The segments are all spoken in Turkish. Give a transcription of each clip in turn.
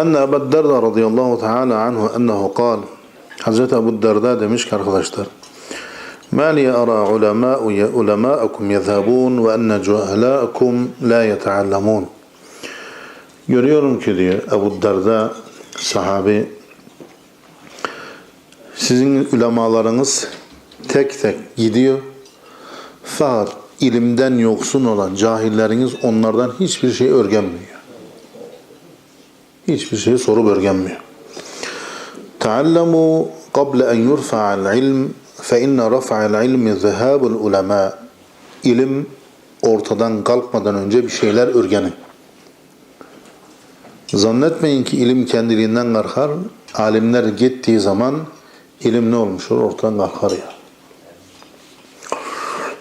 أن أبا الدرداء رضي الله تعالى عنه أنه قال Hazreti Ebu Derda demiş ki arkadaşlar مَا لِيَ أَرَى عُلَمَاءُ عُلَمَاءَكُمْ يَذْهَبُونَ وَأَنَّ جُهَلَاءَكُمْ لَا يَتَعَلَّمُونَ Görüyorum ki diyor Ebu Derda sahabi sizin ulemalarınız tek tek gidiyor fakat ilimden yoksun olan cahilleriniz onlardan hiçbir şey öğrenmiyor. Hiçbir şeyi sorup öğrenmiyor. تعلموا قبل أن يرفع العلم فإن رفع العلم ذهاب العلماء İlim ortadan kalkmadan önce bir şeyler öğrenin. Zannetmeyin ki ilim kendiliğinden kalkar. Alimler gittiği zaman ilim ne olmuş olur? Ortadan kalkar ya.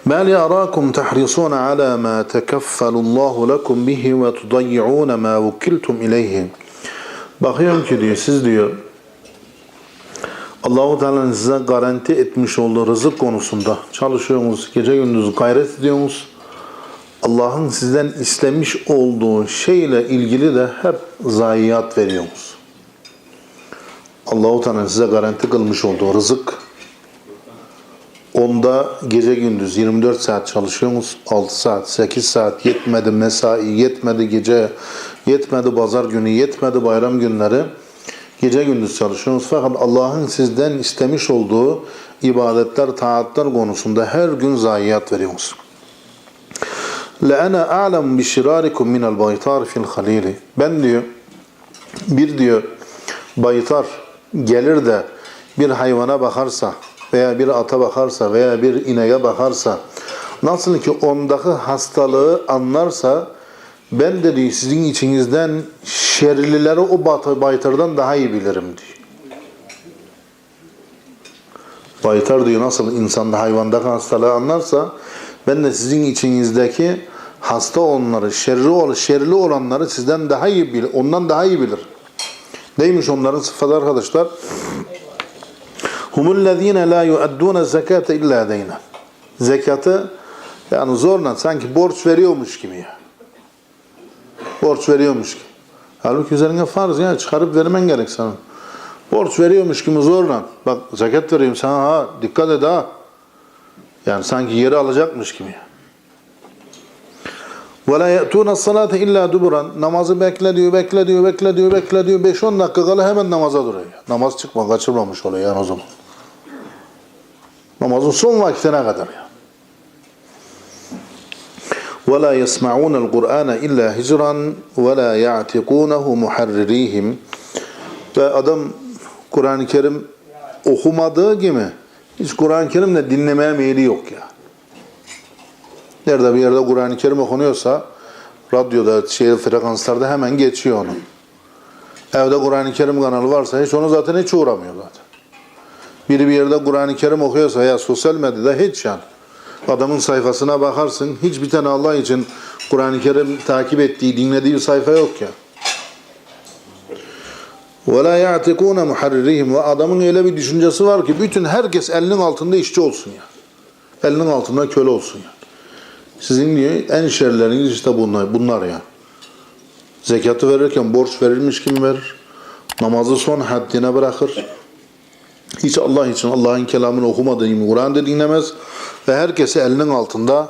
ما لي أراكم تحرصون على ما تكفل الله لكم به وتضيعون ما وكلتم إليه Bakıyorum ki diyor siz diyor Allahu Teala'nın size garanti etmiş olduğu rızık konusunda çalışıyorsunuz, gece gündüz gayret ediyorsunuz. Allah'ın sizden istemiş olduğu şeyle ilgili de hep zayiat veriyorsunuz. Allahu Teala'nın size garanti kılmış olduğu rızık onda gece gündüz 24 saat çalışıyorsunuz. 6 saat, 8 saat yetmedi mesai, yetmedi gece, yetmedi pazar günü, yetmedi bayram günleri. Gece gündüz çalışıyorsunuz fakat Allah'ın sizden istemiş olduğu ibadetler, taatlar konusunda her gün zayiat veriyorsunuz. لَاَنَا أَعْلَمُ بِشِرَارِكُمْ مِنَ الْبَيْتَارِ فِي الْخَلِيلِ Ben diyor, bir diyor baytar gelir de bir hayvana bakarsa veya bir ata bakarsa veya bir ineğe bakarsa nasıl ki ondaki hastalığı anlarsa ben de diyor sizin içinizden şerlileri o baytardan daha iyi bilirim diyor. Baytar diyor nasıl insanda hayvandaki hastalığı anlarsa ben de sizin içinizdeki hasta olanları, şerri ol, şerli olanları sizden daha iyi bilir, ondan daha iyi bilir. Neymiş onların sıfatı arkadaşlar? Humullezine la yuadduna zekate illa deyna. Zekatı yani zorla sanki borç veriyormuş gibi ya Borç veriyormuş gibi. Halbuki üzerine farz ya çıkarıp vermen gerek sana. Borç veriyormuş gibi zorla. Bak zekat veriyorum sana ha dikkat et ha. Yani sanki yeri alacakmış gibi. وَلَا يَأْتُونَ الصَّلَاةَ illa duburan. Namazı bekle diyor, bekle diyor, bekle diyor, bekle diyor. 5-10 dakika kala hemen namaza duruyor. Namaz çıkma, kaçırmamış oluyor yani o zaman. Namazın son vaktine kadar ya. وَلَا يَسْمَعُونَ الْقُرْآنَ اِلَّا هِجْرًا وَلَا يَعْتِقُونَهُ مُحَرِّرِيهِمْ Ve adam Kur'an-ı Kerim okumadığı gibi hiç Kur'an-ı Kerim'le dinlemeye meyili yok ya. Nerede bir yerde Kur'an-ı Kerim okunuyorsa radyoda, şehir frekanslarda hemen geçiyor onu. Evde Kur'an-ı Kerim kanalı varsa hiç onu zaten hiç uğramıyor zaten. Biri bir yerde Kur'an-ı Kerim okuyorsa ya sosyal medyada hiç yani. Adamın sayfasına bakarsın hiç bir tane Allah için Kur'an-ı Kerim takip ettiği, dinlediği bir sayfa yok ya. وَلَا يَعْتِقُونَ مُحَرِّرِهِمْ Ve adamın öyle bir düşüncesi var ki bütün herkes elinin altında işçi olsun ya. Elinin altında köle olsun ya. Sizin diyor en şerleriniz işte bunlar, bunlar ya. Zekatı verirken borç verilmiş gibi verir. Namazı son haddine bırakır. Hiç Allah için Allah'ın kelamını okumadığı gibi Kur'an'da dinlemez. Ve herkese elinin altında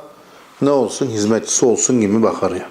ne olsun hizmetçisi olsun gibi bakar ya.